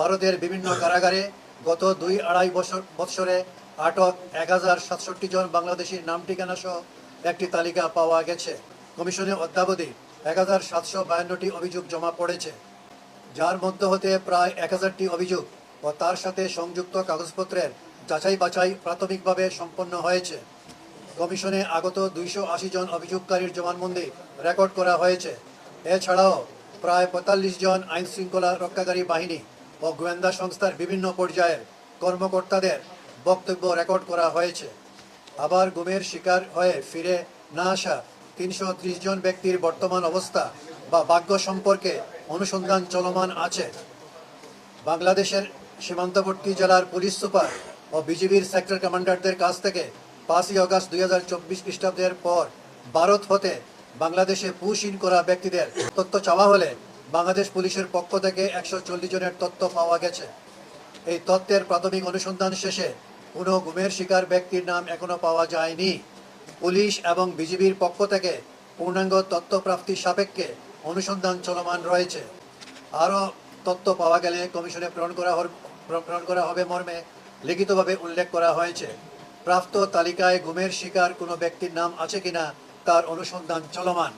ভারতের বিভিন্ন কারাগারে গত দুই আড়াই বছর বৎসরে আটক এক হাজার সাতষট্টি জন বাংলাদেশির নাম ঠিকানা সহ একটি তালিকা পাওয়া গেছে। কমিশনে অদ্যাবধি এক হাজার সাতশো বায়ান্নটি অভিযোগ জমা পড়েছে। যার মধ্য হতে প্রায় এক হাজারটি অভিযোগ ও তার সাথে সংযুক্ত কাগজপত্রের যাচাই বাছাই প্রাথমিকভাবে সম্পন্ন হয়েছে। কমিশনে আগত দুইশো আশি জন অভিযোগকারীর জবানবন্দি রেকর্ড করা হয়েছে। এছাড়াও প্রায় পঁয়তাল্লিশ জন আইন শৃঙ্খলা রক্ষাকারী বাহিনী ও গোয়েন্দা সংস্থার বিভিন্ন পর্যায়ের কর্মকর্তাদের বক্তব্য রেকর্ড করা হয়েছে। আবার গুমের শিকার হয়ে ফিরে না আসা তিনশো ত্রিশ জন ব্যক্তির বর্তমান অবস্থা বা ভাগ্য সম্পর্কে অনুসন্ধান চলমান আছে। বাংলাদেশের সীমান্তবর্তী জেলার পুলিশ সুপার ও বিজিবির সেক্টর কমান্ডারদের কাছ থেকে পাঁচই আগস্ট দুই হাজার চব্বিশ খ্রিস্টাব্দের পর ভারত হতে বাংলাদেশে পুশিন করা ব্যক্তিদের তথ্য চাওয়া হলে বাংলাদেশ পুলিশের পক্ষ থেকে একশো চল্লিশ জনের তথ্য পাওয়া গেছে। এই তথ্যের প্রাথমিক অনুসন্ধান শেষে কোনো গুমের শিকার ব্যক্তির নাম এখনও পাওয়া যায়নি। পুলিশ এবং বিজিবির পক্ষ থেকে পূর্ণাঙ্গ তথ্য প্রাপ্তি সাপেক্ষে অনুসন্ধান চলমান রয়েছে। আরও তথ্য পাওয়া গেলে কমিশনে প্রেরণ করা প্রেরণ করা হবে মর্মে লিখিতভাবে উল্লেখ করা হয়েছে। প্রাপ্ত তালিকায় গুমের শিকার কোনো ব্যক্তির নাম আছে কিনা তার অনুসন্ধান চলমান।